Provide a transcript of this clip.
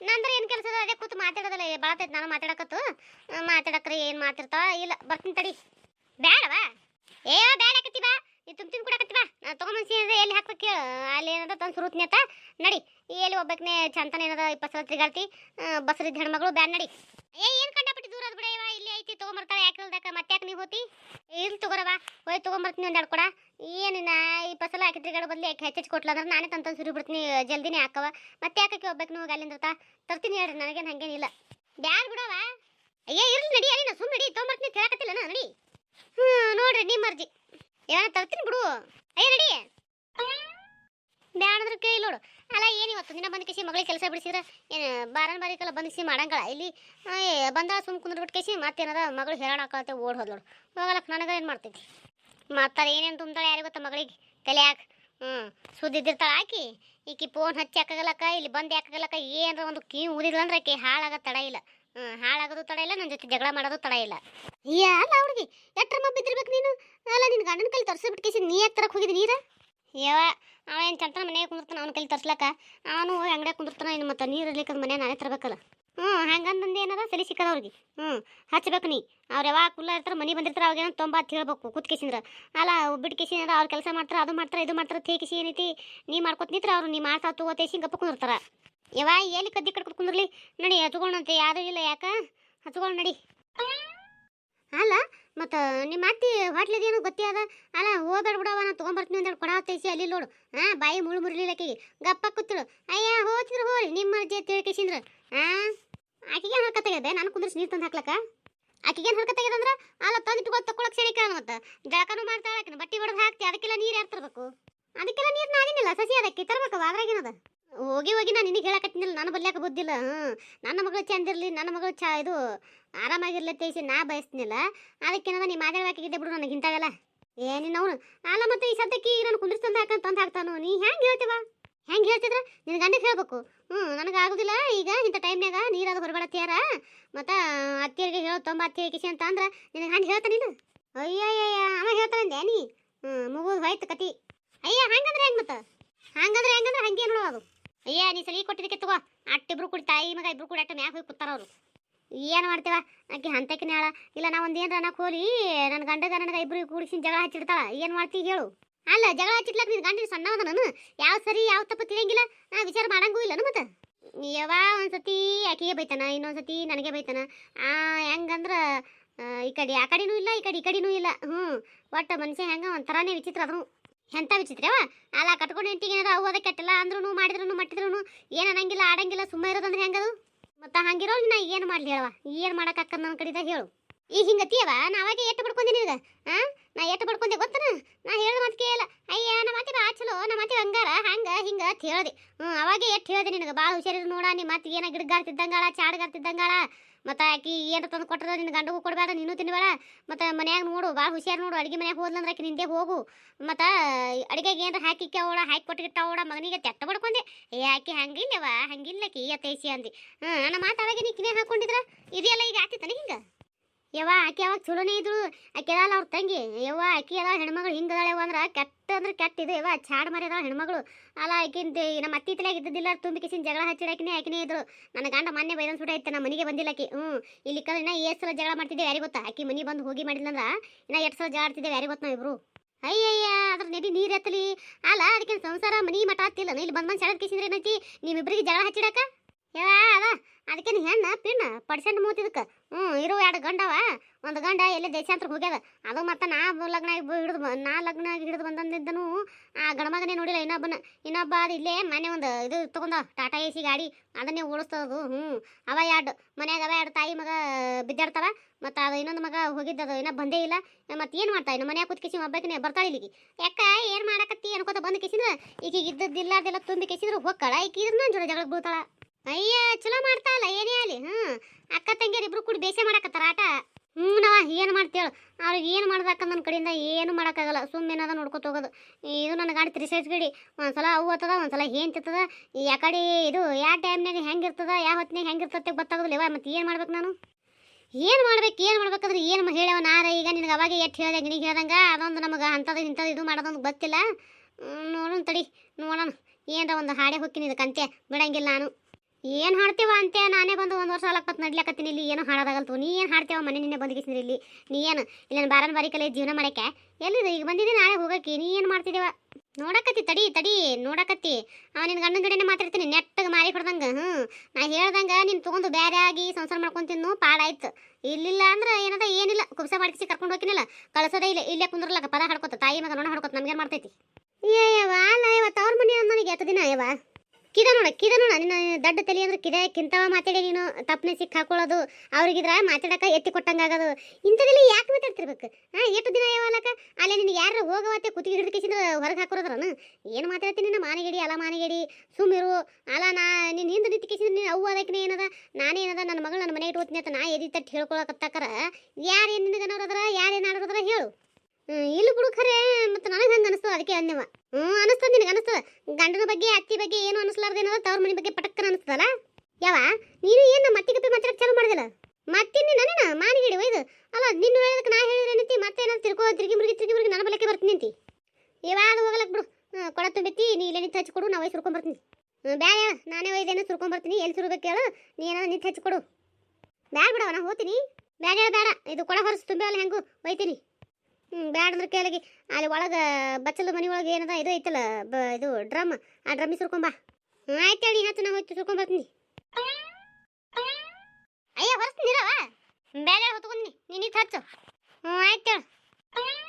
ನಂದ್ರ ಏನ್ ಕೆಲಸ ಅದೇ? ಕೂತು ಮಾತಾಡೋದಲ್ಲ ಬಾಳತೈತಿ ನಾನು ಮಾತಾಡಕತ್ತು. ಮಾತಾಡಕ್ರಿ, ಏನ್ ಮಾತಿರ್ತಾವ ಇಲ್ಲ, ಬರ್ತೀನಿ ತಡಿ. ಬೇಡವಾ ಏ ಬೇಡಕತ್ತಿ ಬಾ. ನೀ ತುಂಬ ತಿನ್ ಕೊಡಕತ್ತಿ ಬಾ. ಅಂದ್ರೆ ಎಲ್ಲಿ ಹಾಕ್ಬೇಕು ಅಲ್ಲಿ ಏನದ ತಂದು ಸುರುತ್ನಿ ಆತ? ನಡಿ. ಎಲ್ಲಿ ಒಬ್ಬಕ್ಕೆ ಚಂತನ ಏನದ ಇಪ್ಪತ್ತು ಸಲ ತಿರ್ಗಾಡ್ತಿ? ಬಸರಿದ್ದ ಹೆಣ್ಮಗಳು ಬ್ಯಾಡ ನಡಿ. ಏ, ಏನು ಕಂಡಪಟ್ಟಿ ತಗೊಂಬರ್ತಾಳೆ, ಯಾಕೆ ಇಲ್ದಕ್ಕ ಮತ್ತೆ ಯಾಕೆ ನೀವು ಹೋತಿ? ಇಲ್ಲಿ ತಗೋರವ ಹೋಯ್, ತಗೊಂಬರ್ತೀನಿ ಒಂದೆರಡು ಕೊಡ. ಏನಿನ ಈ ಫಸಲ ಹಾಕಿ ತಿರ್ಗಾಡೋ ಬದಲು ಯಾಕೆ ಹೆಚ್ಚು ಕೊಟ್ಲ ಅಂದ್ರೆ ನಾನೇ ತಂತ ಸುರಿ ಬಿಡ್ತೀನಿ ಜಲ್ದಿನೇ ಹಾಕವ ಮತ್ತೆ ಯಾಕಕ್ಕೆ ಹೋಗ್ಬೇಕು ನೀವು ಅಲ್ಲಿಂದ ತರ್ತೀನಿ ಹೇಳ್ರಿ, ನನಗೇನು ಹಂಗೇನಿಲ್ಲ ಬ್ಯಾಡ್ ಬಿಡವ ಅಯ್ಯ ಇರ್ಲಿ ನಡಿ ಅಲ್ಲಿ ಸುಮ್ಮನೆ ನಡಿ. ತೊಗೊಂಬರ್ತೀನಿ, ಕೇಳಕತ್ತಿಲ್ಲ ನಡಿ. ಹ್ಞೂ ನೋಡ್ರಿ ನಿಮ್ಮ ಮರ್ಜಿ ಏನ ತರ್ತೀನಿ ಬಿಡು. ಅಯ್ಯ ನಡಿ. ಬ್ಯಾಡ ಅಂದ್ರೆ ಕೈ ನೋಡು. ಅಲ್ಲ, ಏನು ಇವತ್ತು ದಿನ ಬಂದ ಕೇಸಿ ಮಗಳಿಗೆ ಕೆಲಸ ಬಿಡಿಸಿದ್ರೆ? ಏನು ಬಾರನ್ ಬಾರಿಕಲ್ಲ ಕೇಸಿ ಮಾಡಂಗಲ್ಲ. ಇಲ್ಲಿ ಏ ಬಂದ ಸುಮ್ ಕುಂದ್ರ ಬಿಟ್ಟು ಕೇಸಿ ಮತ್ತೇನದ ಮಗಳು ಹೇರಾಣ ಹಾಕತ್ತೆ ಓಡ್ ಹೋದ್ಲೋಡು. ಹೋಗಲಕ್ಕ ನನಗೆ ಏನು ಮಾಡ್ತೈತಿ? ಮತ್ತೆ ಏನೇನು ತುಂಬ್ತಾಳೆ ಯಾರಿಗೆ ಗೊತ್ತಾ ಮಗಳಿಗೆ? ಕಲಿಯಾಕ ಹ್ಞೂ ಸುದ್ದಿದ್ದಿರ್ತಾಳೆ ಆಕಿ. ಈಕಿ ಫೋನ್ ಹಚ್ಚಿ ಹಾಕಾಗಲಕ್ಕ, ಇಲ್ಲಿ ಬಂದು ಹಾಕಾಗಲಕ್ಕ ಏನರ ಒಂದು ಕೀ ಊದಿಲ್ಲ ಅಂದ್ರೆ ಆಕೆ ಹಾಳಾಗ ತಡ ಇಲ್ಲ. ಹ್ಞೂ ಹಾಳಾಗೋದು ತಡ ಇಲ್ಲ ನನ್ನ ಜೊತೆ ಜಗಳ ಮಾಡೋದು ತಡ ಇಲ್ಲ. ಅಲ್ಲ ಹುಡುಗಿ, ಎಟ್ರ ಮ ಇದ್ದಿರ್ಬೇಕು ನೀನು? ಅಲ್ಲ ನಿನ್ನ ಗಂಡನ ಕೈಲಿ ತರ್ಸಿಬಿಟ್ಟು ಕೇಸಿ ನೀ ಯಾಕೆ ತರಕ್ಕೆ ಹೋಗಿದ್ದಿ ನೀರ? ಯಾವ ಅವ ಏನು ಚಂತನ ಮನೆಗೆ ಕುಂದಿರ್ತಾನ ಅವನ ಕೈಲಿ ತರ್ಸ್ಲಕ್ಕ? ಅವನು ಅಂಗಡಿಯಾಗ ಕುಂದಿರ್ತಾನ ಇನ್ನು ಮತ್ತೆ ನೀರು ಇರ್ಲಿಕ್ಕೆ ಮನೆ ನಾನೇ ತರಬೇಕಲ್ಲ. ಹ್ಞೂ, ಹಂಗಂದಂದು ಏನದ? ಸರಿ ಸಿಕ್ಕದ ಅವ್ರಿಗೆ. ಹ್ಞೂ, ಹಚ್ಬೇಕು ನೀ. ಅವ್ರು ಯಾವಾಗ ಕುಲ್ಲ ಇರ್ತಾರೆ, ಮನೆ ಬಂದಿರ್ತಾರೆ ಅವಾಗೇನೋ ತುಂಬ ಹೇಳ್ಬೇಕು ಕೂತ್ಕೇಸಿಂದ್ರ ಅಲ್ಲ ಬಿಟ್ಟು ಕೇಸಿಂದ್ರ ಅವ್ರು ಕೆಲಸ ಮಾಡ್ತಾರೆ, ಅದು ಮಾಡ್ತಾರೆ, ಇದು ಮಾಡ್ತಾರೆ ತೇಕಿಸಿ ಏನೈತಿ? ನೀ ಮಾಡ್ಕೊತ ನಿಂತ್ರ ಅವ್ರು, ನೀ ಮಾಡ್ತಾ ತಗೋತೇಸಿ ಗಪ್ಪ ಕುಂದಿರ್ತಾರೆ. ಯಾವ ಎಲ್ಲಿ ಕದ್ದಿ ಕಟ್ಕೊತ ಕುಂದಿರ್ಲಿ? ನಡಿ ಹಚ್ಕೊಂಡಂತೆ ಯಾರು ಇಲ್ಲ, ಯಾಕೆ? ಹಚ್ಕೊಂಡು ನಡಿ. ಅಲ್ಲ ಮತ್ತು ನಿಮ್ಮ ಅತ್ತಿ ಹೋಟ್ಲಿದೇನು ಗೊತ್ತೇ ಅದ ಅಲ್ಲ, ಹೋಗ್ಬೇಡ ಬಿಡವ ನಾನು ತೊಗೊಂಬರ್ತೀನಿ ಅಂತೇಳಿ ಕೊಡ ತೈಸಿ ಅಲ್ಲಿ ನೋಡು. ಹಾಂ ಬಾಯಿ ಮುಳು ಮುರಿಲಿಲ್ಲಕಿ ಗಪ್ಪ ಕೂತಿಳು ಅಯ್ಯ ಹೋತಿದ್ರು ಹೋರಿ ನಿಮ್ಮ ಅಜ್ಜಿ ತಿಳ್ಕೇಸಿಂದ್ರ ಹಾಂ ಆಕಿಗೇನು ತೆಗೆದೆ ನಾನು ಕುಂದ್ರಿಸಿ ನೀರು ತಂದು ಹಾಕ್ಲಕ್ಕ? ಆಕಿಗೇನು ಹರ್ಕತ್ತಾಗಿದೆ ಅಂದ್ರೆ? ಅಲ್ಲ ತಂದಿಟ್ಟು ತಕೊಳಕ್ ಸರಿ ಕೇಳ ಮತ್ತು. ಜಳಕನೂ ಮಾಡ್ತಾಳೆ ಬಟ್ಟೆ ಹೊಡೆದು ಹಾಕ್ತಿ, ಅದಕ್ಕೆಲ್ಲ ನೀರು ಯಾರು ತರಬೇಕು? ಅದಕ್ಕೆಲ್ಲ ನೀರು ನಾನಿನಿಲ್ಲ ಸಸಿ ಅದಕ್ಕೆ ತರಬೇಕು ಅದ್ರಾಗೇನದ ಹೋಗಿ ಹೋಗಿ ನಾನು ನಿನಗೆ ಹೇಳಕತ್ತಿನಲ್ಲ ನಾನು ಬರ್ಲಿಕ್ಕೆ ಬುದ್ಧಿಲ್ಲ ಹ್ಞೂ. ನನ್ನ ಮಗಳು ಚಂದಿರಲಿ ನನ್ನ ಮಗಳು ಚಾ ಇದು ಆರಾಮಾಗಿರ್ಲಿ ತೇಸಿ ನಾ ಬಯಸ್ತಿನಿಲ್ಲ. ಅದಕ್ಕೇನದ ನೀ ಮಾತಾಡಬೇಕಿದ್ದೆ ಬಿಡು ನನಗೆ ಇಂಥವೆಲ್ಲ ಏ, ನಿನ್ನ ಅವನು. ಅಲ್ಲ ಮತ್ತೆ ಈ ಸದ್ಯಕ್ಕೆ ಈಗ ನಾನು ಕುಂದಿರ್ಸ್ ತಂದು ಹಾಕಂತ ತಂದು ಹಾಕ್ತಾನು? ನೀ ಹೆಂಗೆ ಹೇಳ್ತೀವ? ಹೆಂಗೆ ಹೇಳ್ತಿದ್ರ? ನಿನ್ನ ಗಂಡಗೆ ಹೇಳ್ಬೇಕು. ಹ್ಞೂ, ನನಗೆ ಆಗೋದಿಲ್ಲ. ಈಗ ಇಂಥ ಟೈಮ್ನಾಗ ನೀರಾದ ಹೊರಬೇಡತ್ಯಾರ ಮತ್ತು ಅತ್ತಿಯರಿಗೆ ಹೇಳೋ, ತೊಂಬ ಅತ್ತಿಯರಿಗೆ ಕಿಸಿ ಅಂತ ಅಂದ್ರೆ ನಿನಗೆ ಹಂಗೆ ಹೇಳ್ತಾನಿಲ್ಲ ಅಯ್ಯಯ್ಯ ಅವ ಹೇಳ್ತಾನಂದೆ ನೀ. ಹ್ಞೂ, ಮುಗಿದು ಹೋಯ್ತು ಕತಿ. ಅಯ್ಯ, ಹಂಗಂದ್ರೆ ಹೆಂಗೆ ಮತ್ತೆ? ಹಂಗಂದ್ರೆ ಹೆಂಗಂದ್ರೆ ಹಂಗೆ ನೋಡು ಅದು. ಅಯ್ಯ, ನೀ ಸಲಿಗೆ ಕೊಟ್ಟಿದ್ದಕ್ಕೆ ತಗೋ. ಅಟ್ಟಿಬ್ರು ಕೂಡಿ ತಾಯಿ, ಮಗ ಇಬ್ರು ಕೂಡ ಅಟ್ಟ ಮ್ಯಾಗ ಹೋಗಿ ಕೂತಾರ ಅವರು. ಏನು ಮಾಡ್ತೀವ? ಆಕೆ ಹಂತಕಿನ ಹೇಳ ಇಲ್ಲ ನಾ ಒಂದು ಏನ್ರ ಅನ್ನಕ್ಕೆ ಹೋಲಿ ನನ್ನ ಗಂಡಗ ನನಗೆ ಇಬ್ರು ಕೂಡಿಸಿ ಜಗಳ ಹಚ್ಚಿಡ್ತಾಳ. ಏನು ಮಾಡ್ತಿ ಹೇಳು. ಅಲ್ಲ, ಜಗಳ ಹಚ್ಚಿಡ್ಲಕ್ಕ ನಿನ್ನ ಗಂಡ ಸಣ್ಣ ಅದ ನಾನು ಯಾವ ಸರಿ, ಯಾವ ತಪ್ಪು ತಿಳಿಯಂಗಿಲ್ಲ. ನಾ ವಿಚಾರ ಮಾಡಂಗೂ ಇಲ್ಲ ಮತ್ತೆ? ಯಾವ ಒಂದ್ಸತಿ ಆಕೆಗೆ ಬೈತಾನ, ಇನ್ನೊಂದ್ಸತಿ ನನಗೆ ಬೈತಾನ. ಆ, ಹೆಂಗಂದ್ರೆ ಈ ಕಡೆ ಆ ಕಡೆನೂ ಇಲ್ಲ, ಈ ಕಡೆ ಈ ಕಡೆನೂ ಇಲ್ಲ. ಹ್ಞೂ ಒಟ್ಟು ಮನುಷ್ಯ ಹೆಂಗೆ ಒಂಥರನೇ ವಿಚಿತ್ರ ಅದ್ರು ಎಂಥ ವಿಚಿತ್ರವ ಅಲ್ಲ, ಕಟ್ಕೊಂಡು ಹೆಂಟಿಗೆ ಏನಾರ ಅವು ಅದಕ್ಕೆ ಕೆಟ್ಟಿಲ್ಲ ಅಂದ್ರೂ ಮಾಡಿದ್ರು ಮಟ್ಟಿದ್ರು ಏನು ಅನ್ನಂಗಿಲ್ಲ, ಆಡಂಗಿಲ್ಲ ಸುಮ್ಮನೆ ಇರೋದಂದ್ರೆ ಹೆಂಗದು? ಮತ್ತು ಹಂಗಿರೋ ನಾ ಏನು ಮಾಡ್ಲಿ ಹೇಳವ ಏನು ಮಾಡಕ್ಕಕ್ಕ ನನ್ನ ಕಡೆದ ಹೇಳು. ಈಗ ಹಿಂಗತಿಯವ ನಾವಾಗೆ ಎಟ್ಟು ಪಡ್ಕೊಂಡಿನಿ ಈಗ. ಹಾಂ ನಾ ಎಟ್ಟು ಪಡ್ಕೊಂಡೆ ಗೊತ್ತನ ನಾ ಹೇಳಿದ ಮಾತು ಕೇಳ ಅಯ್ಯ ನಮ್ಮ ಮಾತಿ ಬಾ ಚಲೋ ನಮ್ಮ ಮಾತಿ ಹಂಗಾರ ಹಂಗ ಹಿಂಗ ಅಂತ ಹೇಳ್ದೆ? ಹ್ಞೂ ಅವಾಗೆ ಎಷ್ಟು ಹೇಳ್ದೆ ನಿನಗೆ? ಭಾಳ ಹುಷಾರಿರು ನೋಡ ನಿಮ್ಮ ಮಾತಿಗೆ ಏನ ಗಿಡಗಾರ್ತಿದ್ದಂಗಾಳ ಚಾಡ್ಗಾರ್ತಿದ್ದಂಗಾಳ ಮತ್ತು ಆಕಿ ಏನು ತಂದು ಕೊಟ್ಟದ ನಿನ್ನ ಗಂಡಗೂ ಕೊಡಬೇಡ, ನೀನು ತಿನ್ಬೇಡ, ಮತ್ತು ಮನ್ಯಾಗ ನೋಡು ಭಾಳ ಹುಷಾರು ನೋಡು, ಅಡುಗೆ ಮನ್ಯಾಗ ಹೋದ್ಲಂದ್ರೆ ಆಕಿ ನಿಂದೆ ಹೋಗು, ಮತ್ತು ಅಡುಗೆಗೆ ಏನಾರ ಹಾಕಿ ಅವಳ, ಹಾಕಿ ಕೊಟ್ಟಿಗಿಟ್ಟವಳ ಮಗನಿಗೆ ತೆಟ್ಟ ಬಡ್ಕೊಂಡೆ, ಏ ಆಕಿ ಹಂಗಿಲ್ಲವ ಹಂಗಿಲ್ಲಕಿ ಅತ್ತೈಸಿ ಅಂದಿ. ಹ್ಞೂ ನನ್ನ ಮಾತಾಡಾಗೆ ನೀ ಕಿನೇ ಹಾಕೊಂಡಿದ್ರ? ಇದೆಯಲ್ಲ ಈಗ ಆಗ್ತಿತ್ತಾನೆ ಹಿಂಗೆ? ಯವ್ವ, ಆಕೆ ಅವಾಗ ಚಲೋನೇ ಇದ್ರು ಆಕೆ ಅದಾಳ ಅವ್ರ ತಂಗಿ. ಯವ್ವ, ಆಕಿ ಅದ ಹೆಣ್ಮಗಳು ಹಿಂಗದಾಳೆ ಅಂದ್ರೆ ಕೆಟ್ಟ ಅಂದ್ರೆ ಕೆಟ್ಟ ಇದು. ಯವ್ವ, ಚಾಡ್ ಮರ್ಯಾದ ಹೆಣ್ಮಗಳು. ಅಲ್ಲ ಆಕಿಂದ ನಮ್ಮ ಅತ್ತಿ ಇದ್ದಿದ್ದಿಲ್ಲ ತುಂಬಿ ಕಿಸಿನ ಜಗಳ ಹಚ್ಚಿಡಾಕಿನೇ ಆಕಿನೇ ಇದ್ರು ನನ್ನ ಗಂಡ ಮೊನ್ನೆ ಬೈದನ್ ಸುಡ ಇತ್ತು ನಮ್ಮ ಮನೆಗೆ ಬಂದಿಲ್ಲ ಆಕಿ. ಹ್ಞೂ ಇಲ್ಲಿ ಕಲ್ ಇನ್ನ ಎಷ್ಟು ಸಲ ಜಗಳ ಮಾಡ್ತಿದ್ದೆ ಯಾರಿಗೆ ಗೊತ್ತಾ? ಆಕಿ ಮನೆ ಬಂದು ಹೋಗಿ ಮಾಡಿಲ್ಲ ಇನ್ನ ಎಷ್ಟು ಸಲ ಜಗಳ ಆಡ್ತಿದ್ದೆ ಯಾರಿಗೆ ಗೊತ್ತಾ ಇಬ್ರು? ಅಯ್ಯಯ್ಯ, ಅದ್ರ ನೆಡಿ ನೀರು ಎತ್ತಲಿ. ಅಲ್ಲ ಅದಕ್ಕೆ ಸಂಸಾರ ಮನಿ ಮಠ ಹತ್ತಿಲ್ಲ ಇಲ್ಲಿ ಬಂದ್ ಬಂದು ಸೆಳೆದ್ ಕಿಸಿದ್ರೆ ಏನೈತಿ ನಿಮ್ಮಿಬ್ಬರಿಗೆ ಜಗಳ ಹಚ್ಚಿಡಕ? ಯಾ ಅದ ಅದಕ್ಕೆ ನೀ ಹೆಣ್ಣ, ಪಿಣ್ಣ, ಪಡ್ಸೆಂಟ್ ಮೂತಿದಕ್ಕೆ ಹ್ಞೂ ಇರೋ, ಎರಡು ಗಂಡವ ಒಂದು ಗಂಡ ಎಲ್ಲಿ ದೇಶಾಂತರ ಹೋಗ್ಯದ. ಅದು ಮತ್ತೆ ನಾ ಲಗ್ನ ಹಿಡಿದು ನಾ ಲಗ್ನ ಹಿಡಿದು ಬಂದಂದಿದ್ದನು. ಆ ಗಣಮಗನೇ ನೋಡಿಲ್ಲ, ಇನ್ನೊಬ್ಬನ, ಇನ್ನೊಬ್ಬ ಅದು ಇಲ್ಲೇ ಮನೆ ಒಂದು ಇದು ತೊಗೊಂಡ, ಟಾಟಾ ಎ ಸಿ ಗಾಡಿ, ಅದನ್ನೇ ಓಡಿಸ್ತದು ಹ್ಞೂ ಅವ ಎರಡು ಮನ್ಯಾಗ ಅವ ಎರಡು ತಾಯಿ ಮಗ ಬಿದ್ದಾಡ್ತಾವ ಮತ್ತು ಅದು ಇನ್ನೊಂದು ಮಗ ಹೋಗಿದ್ದದು ಇನ್ನೂ ಬಂದೇ ಇಲ್ಲ. ಮತ್ತೆ ಏನು ಮಾಡ್ತಾ ಇನ್ನು ಮನ್ಯಾಗ ಕೂತ್ ಕಿಸಿ ಬರ್ತಾಳೆ ಇಲ್ಲಿಗೆ. ಯಾಕ, ಏನು ಮಾಡಕತ್ತಿ ಅನ್ಕೋತ ಬಂದು ಕಿಸಿದ್ರೆ? ಈಕಿಗೆ ಇದ್ದದ್ದಿಲ್ಲ, ಅದೆಲ್ಲ ತುಂಬಿ ಕೇಸಿದ್ರು ಹೋಗ್ಕಳ ಈಕಿ ಇದ್ರ ನನ್ನ ಜೋಡಿ ಜಗಳ ಬೀಳ್ತಾಳ. ಅಯ್ಯ, ಚಲೋ ಮಾಡ್ತಾ ಅಲ್ಲ ಏನೇ ಆಗಲಿ ಹ್ಞೂ ಅಕ್ಕ ತಂಗಿಯರು ಇಬ್ರು ಕೂಡಿ ಬೇಸೆ ಮಾಡಕತ್ತಾರ ಆಟ. ಹ್ಞೂ ನಾವ ಏನು ಮಾಡ್ತೇಳು ಅವ್ರಿಗೆ ಏನು ಮಾಡ್ದಕ್ಕ ನನ್ನ ಕಡೆಯಿಂದ ಏನು ಮಾಡೋಕ್ಕಾಗಲ್ಲ. ಸುಮ್ಮನೆ ಏನದ ನೋಡ್ಕೊತ ಹೋಗೋದು. ಇದು ನನ್ನ ಗಾಡಿ ತ್ರೀ ಸೈಜ್ ಗಾಡಿ. ಒಂದ್ಸಲ ಅವು ಹತ್ತದ, ಒಂದ್ಸಲ ಏನು ತಿತ್ತದ. ಯಾ ಕಡೆ ಇದು ಯಾವ ಟೈಮ್ನಾಗ ಹೆಂಗಿರ್ತದ ಯಾವ ಹೊತ್ನಾಗ ಹೆಂಗಿರ್ತದೆ ಗೊತ್ತಾಗೋದಿಲ್ಲ. ಇವ ಮತ್ತೆ ಏನು ಮಾಡ್ಬೇಕು ನಾನು? ಏನು ಮಾಡ್ಬೇಕು, ಏನು ಮಾಡ್ಬೇಕಂದ್ರೆ ಏನು ಹೇಳ್ಯಾವ ನಾರ? ಈಗ ನಿನಗೆ ಅವಾಗ ಎಷ್ಟು ಹೇಳ್ದೆ, ನಿನಗೆ ಹೇಳ್ದಂಗೆ ಅದೊಂದು ನಮಗೆ ಅಂಥದ್ದು ಇಂಥದ್ದು ಇದು ಮಾಡೋದೊಂದು ಗೊತ್ತಿಲ್ಲ. ನೋಡೋಣ ತಡಿ. ನೋಡೋಣ. ಏನರ ಒಂದು ಹಾಡೆ ಹೊಕ್ಕಿನಿ ಇದಕ್ಕೆ ಅಂತೆ ಬಿಡಂಗಿಲ್ಲ ನಾನು. ಏನು ಹಾಡ್ತೇವ ಅಂತೆ? ನಾನೇ ಬಂದು ಒಂದು ವರ್ಷ ಅಲಕ್ಕತ್ ನಡ್ಲಕತ್ತೀನಿ ಇಲ್ಲಿ. ಏನು ಹಾಡೋದಾಗಲ್ತು. ನೀ ಏನು ಹಾಡ್ತೇವ? ಮನೆ ನಿನ್ನೆ ಬಂದಿಗಿಸಿದ್ರಿ ಇಲ್ಲಿ. ನೀ ಏನು? ಇಲ್ಲಿ ಬಾರನ್ ಬಾರಿಕಲೆ ಜೀವನ ಮಾಡಕ್ಕೆ? ಎಲ್ಲಿದೆ? ಈಗ ಬಂದಿದ್ದೆ ನಾಳೆ ಹೋಗಕ್ಕೆ. ನೀ ಏನು ಮಾಡ್ತಿದ್ದೀವ ನೋಡಕತ್ತಿ, ತಡಿ ತಡಿ. ನೋಡಕತ್ತಿ. ಅವ ನಿನ್ನ ಗಂಡನ ಜೋಡಿನೇ ಮಾತಾಡ್ತೀನಿ. ನೆಟ್ಟಗೆ ಮಾರಿ ಹೊಡ್ದಂಗೆ ಹ್ಞೂ ನಾ ಹೇಳ್ದಂಗ ನೀನು ತೊಗೊಂಡು ಬೇರೆ ಆಗಿ ಸಂಸಾರ ಮಾಡ್ಕೊಂಡ್ ತಿನ್ನು. ಪಾಡಾಯ್ತು. ಇಲ್ಲಿಲ್ಲ ಅಂದ್ರೆ ಏನದ? ಏನಿಲ್ಲ. ಕುಬ್ಸ ಮಾಡ್ಕಿಸಿ ಕರ್ಕೊಂಡು ಹೋಗಿನಲ್ಲ ಕಳ್ಸೋದೇ ಇಲ್ಲ. ಇಲ್ಲೇ ಕುಂದ್ರಲ್ಲಕ್ಕ ಪದ ಹಾಡ್ಕೊತ. ತಾಯಿ ಮಗ ನೋಡ ಹಾಡ್ಕೊತ. ನಮ್ಗೇನು ಮಾಡ್ತೈತಿ? ಏ ಯವ್ವ, ಅಲ್ಲ ಯವ್ವ. ತವ್ರ ಮನೆ ನನಗೆ ಎತ್ತ ದಿನ ಯವ್ವ. ಕಿದ ನೋಡ ಕಿದ ನೋಡ, ನಿನ್ನ ದಡ್ಡ ತಲೆ ಅಂದ್ರೆ ಕಿದ, ಕಿಂತವ ಮಾತಾಡಿ ನೀನು, ತಪ್ಪನೆ ಸಿಕ್ಕ ಹಾಕೊಳ್ಳೋದು, ಅವ್ರಿಗಿದ್ರ ಮಾತಾಡಕ ಎತ್ತಿ ಕೊಟ್ಟಂಗಾಗೋದು ಇಂಥದೆಲ್ಲ ಯಾಕೆ ಮಾತಾಡ್ತಿರ್ಬೇಕು? ಹಾ ಎಷ್ಟು ದಿನ ಯಾವಲಕ ಅಲ್ಲೇ ನಿನಗೆ ಯಾರು ಹೋಗವತ್ತೆ ಕುತ್ತಿಗೆ ಹಿಡಿದ ಕಿಸಿಂದ ಹೊರಗೆ ಹಾಕೋದ್ರನ ಏನು ಮಾತಾಡ್ತೀನಿ ನಿನ್ನ ಅಲ ಅಲ್ಲ ಸುಮ್ ಸುಮ್ಮಿರು ಅಲ, ನಾ ನಿನ್ನ ಹಿಂದೆ ನಿಂತು ಕಿಸಿಂದ ನೀನು ಅವ್ವ ಅದಕ್ಕೆ ಏನದ? ನಾನೇನದ ನನ್ನ ಮಗಳು ನನ್ನ ಮನೆಗೆ ಇಟ್ಕೋತೀನಿ ಅಂತ ನಾ ಎದಿ ತಟ್ಟು ಹೇಳ್ಕೊಳಕತ್ತಾಕರ ಯಾರು ಏನು ನಿನಗನವ್ರದ್ರ ಯಾರು ಏನು ಹೇಳು. ಇಲ್ಲಿ ಬಿಡು ಖರೆ, ಮತ್ತು ನನಗೆ ಹಂಗೆ ಅನಿಸ್ತದ, ಅದಕ್ಕೆ ಅನ್ನವ ಹ್ಞೂ ಅನಿಸ್ತದ ನಿನಗೆ, ಅನಿಸ್ತದ. ಗಂಡನ ಬಗ್ಗೆ, ಅತ್ತಿ ಬಗ್ಗೆ ಏನು ಅನಿಸ್ಲಾರ್ದೇನದ ತವ್ರ ಮನೆ ಬಗ್ಗೆ ಪಟಕ್ಕನ ಅನಿಸ್ತದಲ್ಲ? ಯಾವ? ನೀನು ಏನು ಮತ್ತೆ ಕಪ್ಪಿ ಮಾತಾಡಕ್ಕೆ ಚಾಲು ಮಾಡಿದಿಲ್ಲ? ಮತ್ತಿನ್ನ ಮಾನಿ ಮಾನಿಗಿಡಿ ಒಯ್ದು. ಅಲ್ಲ ನಿನ್ನ ಹೇಳೋದಕ್ಕೆ ನಾ ಹೇಳಿದ್ರೆ ನಿಂತಿ ಮತ್ತೆ ಏನಾದ್ರು ತಿರ್ಕೋ, ತಿರುಗಿ ಮುರುಗಿ ತಿರುಗಿ ಮುರುಗಿ ನನ್ನ ಬಲಕ್ಕೆ ಬರ್ತೀನಿ ನಿಂತಿ ಹೋಗಲಕ್ಕೆ ಬಿಡು. ಕೊಡ ತುಂಬಿತ್ತಿ, ನೀ ಇಲ್ಲೇ ನಿಂತು ಹಚ್ಕೊಡು ನಾ ಒಯ್ದು ಸುರ್ಕೊಂಬರ್ತೀನಿ ಬ್ಯಾಡ, ನಾನೇ ಒಯ್ದೇನು ಸುರ್ಕೊಂಬರ್ತೀನಿ ಎಲ್ಲಿ ಸುರ್ಬೇಕು ಹೇಳು. ನೀ ಏನಾದ್ರು ನಿಂತು ಹಚ್ಕೊಡು ಬ್ಯಾಡ ಬಿಡವ ನಾ ಹೋಗ್ತೀನಿ. ಬ್ಯಾಡ ಬೇಡ ಇದು ಕೊಡ ಹೊರಸು ತುಂಬಿ ಅಲ್ಲ ಹೆಂಗು? ಒಯ್ತೀನಿ. ಬ್ಯಾಡ್ರ ಕೇಳಿಗೆ. ಅಲ್ಲಿ ಒಳಗೆ ಬಚ್ಚಲು ಮನೆ ಒಳಗೆ ಏನದ ಇದು ಐತಲ್ಲ, ಬ, ಇದು ಡ್ರಮ್, ಆ ಡ್ರಮ್ ಸುರ್ಕೊಂಬಾ ಆಯ್ತು ಹೇಳಿ ಹತ್ತು ನಾವು ಹೋಯ್ತು ಸುರ್ಕೊಂಬರ್ತೀನಿ ಅಯ್ಯ ಹೊರಸ್ತೀನಿರವ ಬೇರೆ ಹೊತ್ಕೊಂಡಿ ನೀನು ಹಚ್ಚು. ಹ್ಞೂ ಆಯ್ತು ಹೇಳು.